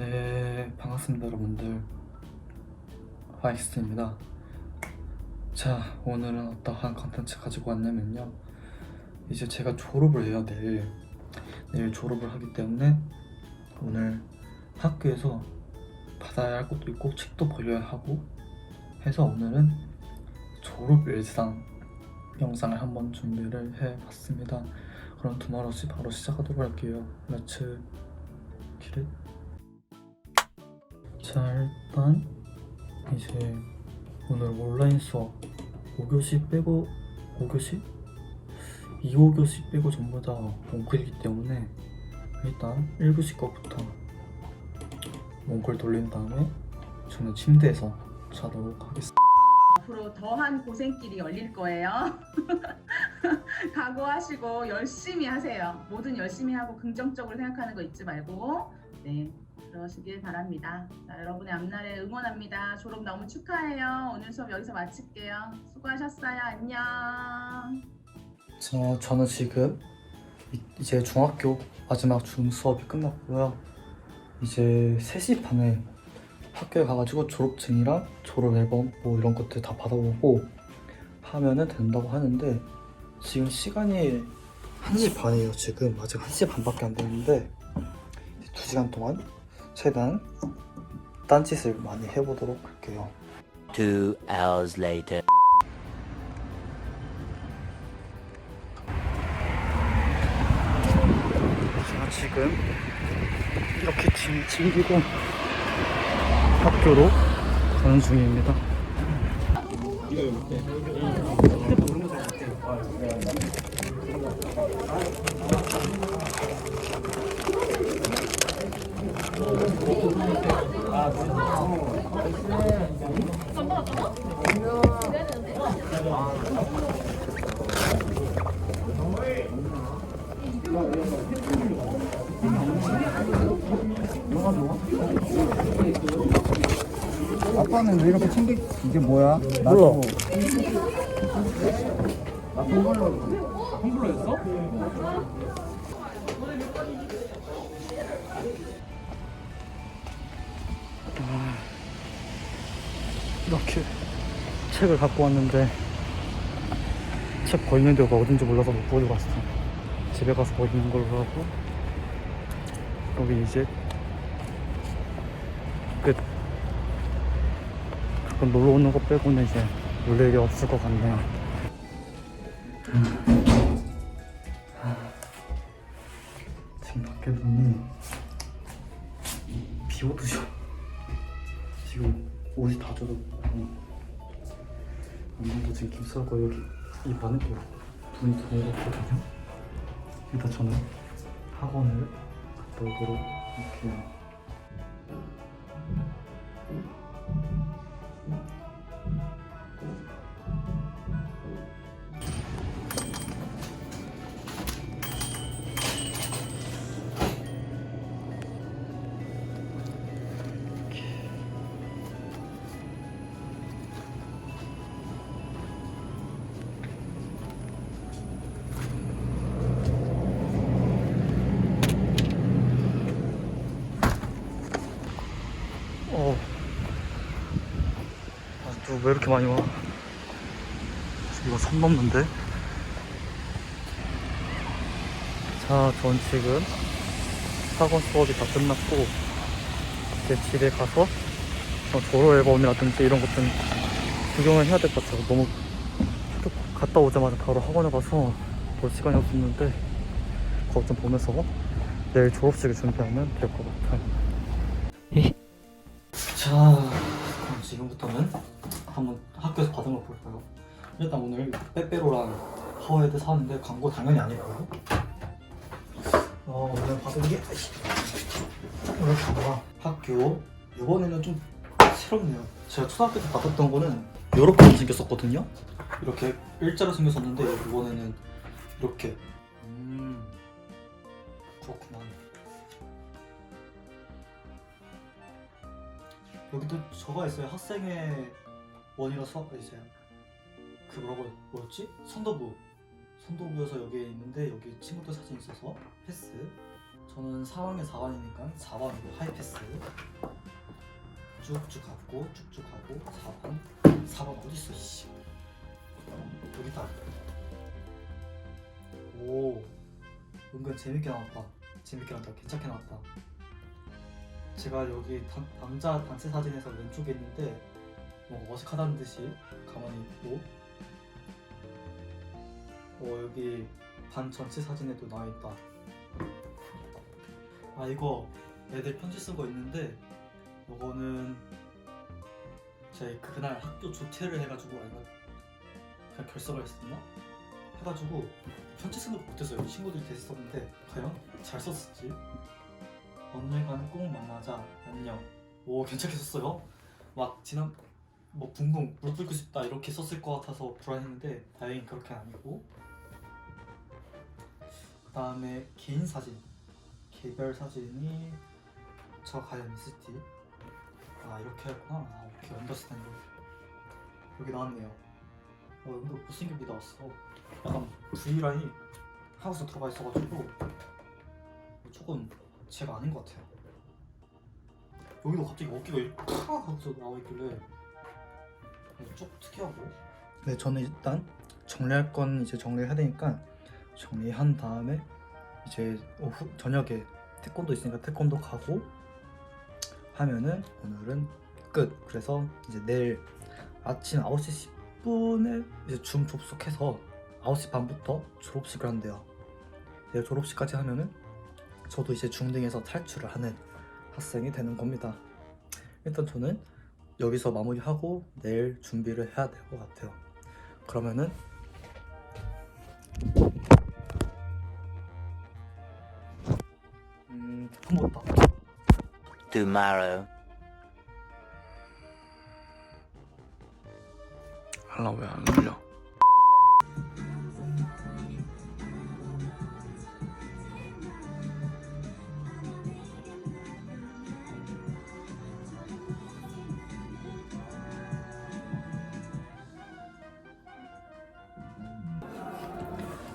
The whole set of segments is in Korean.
네, 반갑습니다, 여러분들. 하이스트입니다. 자, 오늘은 어떠한 컨텐츠 가지고 왔냐면요. 이제 제가 졸업을 해요, 내일. 내일 졸업을 하기 때문에 오늘 학교에서 받아야 할 것도 있고 책도 벌려야 하고 해서 오늘은 졸업 일상 영상을 한번 준비를 해봤습니다. 그럼 두말 없이 바로 시작하도록 할게요. 렛츠 기릿. 자 일단 이제 오늘 온라인 수업 5교시 빼고 5교시? 2, 5교시 빼고 전부 다 몽클이기 때문에 일단 1교시 거부터 몽클 돌린 다음에 저는 침대에서 자도록 하겠습니다. 앞으로 더한 고생길이 열릴 거예요. 각오하시고 열심히 하세요. 뭐든 열심히 하고 긍정적으로 생각하는 거 잊지 말고 네 그러시길 바랍니다. 자, 여러분의 앞날에 응원합니다. 졸업 너무 축하해요. 오늘 수업 여기서 마칠게요. 수고하셨어요. 안녕. 저, 저는 지금 이- 이제 중학교 마지막 중 수업이 끝났고요. 이제 3시 반에 학교에 가가지고 졸업증이랑 졸업 앨범 뭐 이런 것들 다 받아보고 하면은 된다고 하는데 지금 시간이 1시 반이에요 지금 아직 1시 반밖에 안 됐는데 2시간 동안 최대한 딴짓을 많이 해보도록 할게요 Two hours later. 제가 지금 이렇게 짐 챙기고 학교로 가는 중입니다. 아빠는 왜 이렇게 챙겨? 이게 뭐야? 나도 이렇게 책을 갖고 왔는데 책 버리는 데가 어딘지 몰라서 못 버리고 왔어. 집에 가서 버리는 걸로 하고 여기 이제 끝. 가끔 놀러 오는 거 빼고는 이제 놀 일이 없을 것 같네요. 지금 밖에 눈이 비 오듯이 지금 옷이 다 젖었고 엄마도 지금 김싸고 여기 이 안에 또 눈이 들어온 것 같거든요. 일단 저는 학원을 갔다 오도록 할게요 왜 이렇게 많이 와? 이거 선 넘는데? 자, 전 지금 학원 수업이 다 끝났고 이제 집에 가서 어, 졸업 앨범이라든지 이런 것들 구경을 해야 될 것 같아요. 너무 갔다 오자마자 바로 학원에 가서 볼 시간이 없었는데 그것 좀 보면서 내일 졸업식을 준비하면 될 것 같아요. 자, 그럼 지금부터는 한번 학교에서 받은 걸 볼까요? 일단 오늘 빼빼로랑 파워헤드 사왔는데 광고 당연히 아니고요. 어, 오늘 받은 게 오늘 봐봐 학교 이번에는 좀 새롭네요. 제가 초등학교 때 받았던 거는 이렇게 생겼었거든요. 이렇게 일자로 생겼었는데 이번에는 이렇게 음 그렇구나. 여기도 적어 있어요. 학생의 원이라 수학 이제 그 뭐라고 뭐였지? 선도부. 선도부여서 여기에 있는데 여기 친구들 사진 있어서 패스. 저는 4왕에 4반이니까 4반으로 하이패스. 쭉쭉 가고 쭉쭉 가고 4반 4반 어딨어 이씨. 여기다. 오. 은근 재밌게 나왔다. 재밌게 나왔다. 괜찮게 나왔다. 제가 여기 단- 남자 단체 사진에서 왼쪽에 있는데 뭐 어색하다는 듯이 가만히 있고. 어 여기 반 전체 사진에도 나와 있다. 아 이거 애들 편지 쓴거 있는데 이거는 제 그날 학교 조퇴를 해가지고 아니가 그냥 결석을 했었나? 해가지고 편지 쓰는 거 못했어요 친구들이 썼는데 과연 잘 썼을지. 언젠가는 꼭 만나자. 안녕. 오 괜찮게 썼어요? 막 지난 뭐 붕붕 물 끓고 싶다 이렇게 썼을 것 같아서 불안했는데 다행히 그렇게 아니고. 그 다음에 개인 사진 개별 사진이 저 과연 있을지. 아 이렇게 했구나. 아 오케이 언더스탠드 여기 나왔네요. 어 여기도 못생기게 나왔어? 약간 V라인이 하우스 들어가 있어가지고 조금 제가 아닌 것 같아요. 여기도 갑자기 어깨가 이렇게 팍 하고서 나와 있길래 좀 특이하고 네 저는 일단 정리할 건 이제 정리를 해야 되니까 정리한 다음에 이제 오후 저녁에 태권도 있으니까 태권도 가고 하면은 오늘은 끝. 그래서 이제 내일 아침 9시 10분에 이제 줌 접속해서 9시 반부터 졸업식을 한대요. 내일 졸업식까지 하면은 저도 이제 중등에서 탈출을 하는 학생이 되는 겁니다. 일단 저는 여기서 마무리하고 내일 준비를 해야 될 것 같아요. 그러면은 음, 한번 더. Tomorrow. 알람 왜안 울려?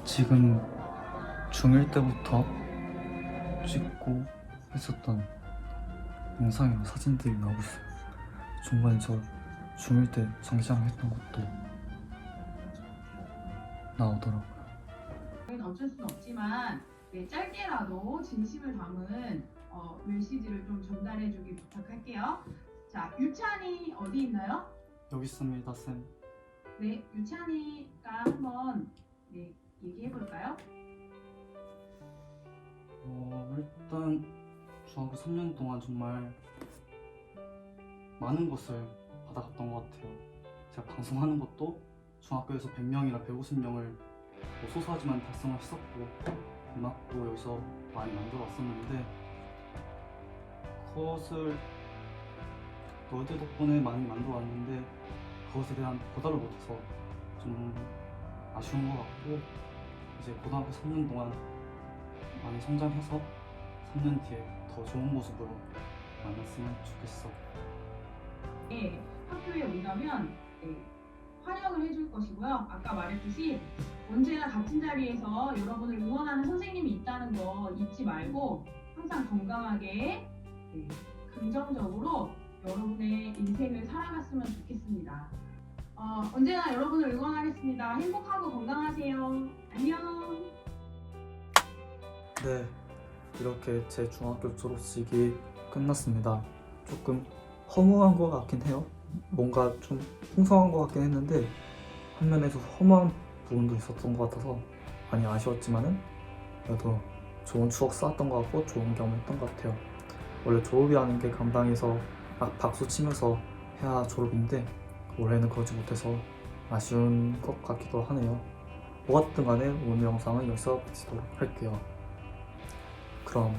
지금 중1 때부터 찍고 했었던 영상이나 사진들이 나오고 있어요. 중간에 저 중1 때 정시장 했던 것도 나오더라고요. 어쩔 수는 없지만 네, 짧게라도 진심을 담은 어, 메시지를 좀 전달해주길 부탁할게요. 자, 유찬이 어디 있나요? 여기 있습니다, 쌤. 네, 유찬이가 한번 네, 얘기해 볼까요? 어, 일단 중학교 3년 동안 정말 많은 것을 받아갔던 것 같아요. 제가 방송하는 것도 중학교에서 100명이나 150명을 뭐 소소하지만 달성을 했었고 음악도 여기서 많이 만들어 왔었는데 그것을 너희들 덕분에 많이 만들어 왔는데 그것에 대한 보답을 못해서 좀 아쉬운 것 같고 이제 고등학교 3년 동안 많이 성장해서 3년 뒤에 더 좋은 모습으로 만났으면 좋겠어. 네, 학교에 온다면 네, 환영을 해줄 것이고요. 아까 말했듯이 언제나 같은 자리에서 여러분을 응원하는 선생님이 있다는 거 잊지 말고 항상 건강하게 네, 긍정적으로 여러분의 인생을 살아갔으면 좋겠습니다. 어, 언제나 여러분을 응원하겠습니다. 행복하고 건강하세요. 안녕. 네, 이렇게 제 중학교 졸업식이 끝났습니다. 조금 허무한 것 같긴 해요. 뭔가 좀 풍성한 것 같긴 했는데 한 면에서 허무한 부분도 있었던 것 같아서 많이 아쉬웠지만은 그래도 좋은 추억 쌓았던 것 같고 좋은 경험했던 것 같아요. 원래 졸업이라는 게 감당해서 막 박수 치면서 해야 졸업인데 올해는 그러지 못해서 아쉬운 것 같기도 하네요. 뭐 같든 간에 오늘 영상은 여기서 마치도록 할게요. 그럼